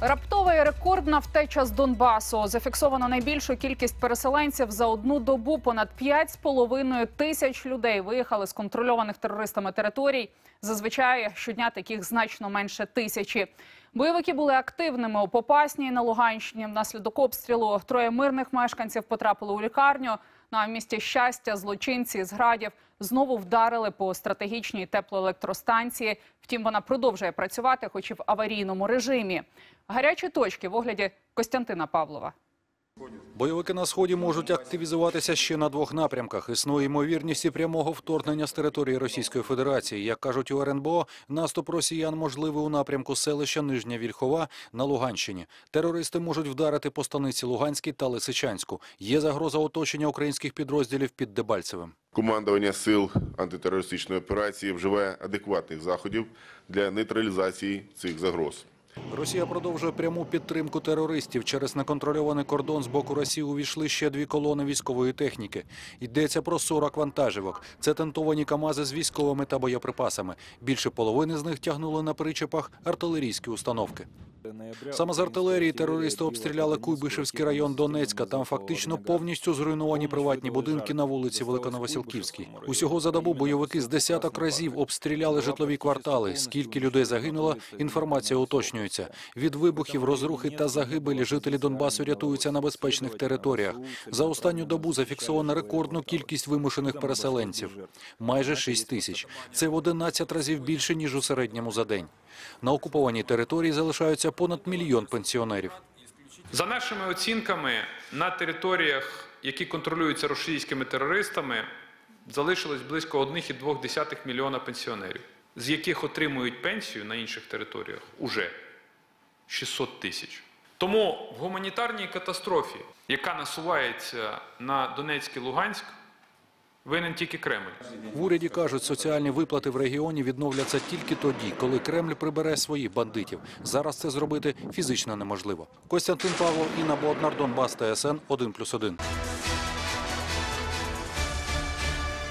Раптова і рекордна втеча з Донбасу. Зафіксовано найбільшу кількість переселенців за одну добу. Понад 5,5 тисяч людей виїхали з контрольованих терористами територій. Зазвичай щодня таких значно менше тисячі. Бойовики були активними у Попасній на Луганщині. Внаслідок обстрілу троє мирних мешканців потрапили у лікарню. На місці щастя злочинці з градів знову вдарили по стратегічній теплоелектростанції. Втім, вона продовжує працювати, хоч і в аварійному режимі. Гарячі точки в огляді Костянтина Павлова. Бойовики на сході можуть активізуватися ще на двох напрямках. Існує ймовірність і прямого вторгнення з території Російської Федерації. Як кажуть у РНБО, наступ росіян можливий у напрямку селища Нижня Вільхова на Луганщині. Терористи можуть вдарити по станиці Луганській та Лисичанську. Є загроза оточення українських підрозділів під Дебальцевим. Командування сил антитерористичної операції вживає адекватних заходів для нейтралізації цих загроз. Росія продовжує пряму підтримку терористів. Через неконтрольований кордон з боку Росії увійшли ще дві колони військової техніки. Йдеться про 40 вантажівок. Це тентовані КАМАЗи з військовими та боєприпасами. Більше половини з них тягнули на причепах артилерійські установки. Саме з артилерії терористи обстріляли Куйбишевський район Донецька. Там фактично повністю зруйновані приватні будинки на вулиці Великоновосілківській. Усього за добу бойовики з десяток разів обстріляли житлові квартали. Скільки людей загинуло, інформація уточнюється. Від вибухів, розрухи та загибелі жителі Донбасу рятуються на безпечних територіях. За останню добу зафіксовано рекордну кількість вимушених переселенців – майже 6 тисяч. Це в 11 разів більше ніж у середньому за день. На окупованій території залишаються понад мільйон пенсіонерів. За нашими оцінками, на територіях, які контролюються російськими терористами, залишилось близько 1,2 мільйона пенсіонерів, з яких отримують пенсію на інших територіях уже 600 тисяч. Тому в гуманітарній катастрофі, яка насувається на Донецьк і Луганськ, винен тільки Кремль. В уряді кажуть, соціальні виплати в регіоні відновляться тільки тоді, коли Кремль прибере своїх бандитів. Зараз це зробити фізично неможливо. Костянтин Павлов, Інна Боднар, Донбас, ТСН 1+,1.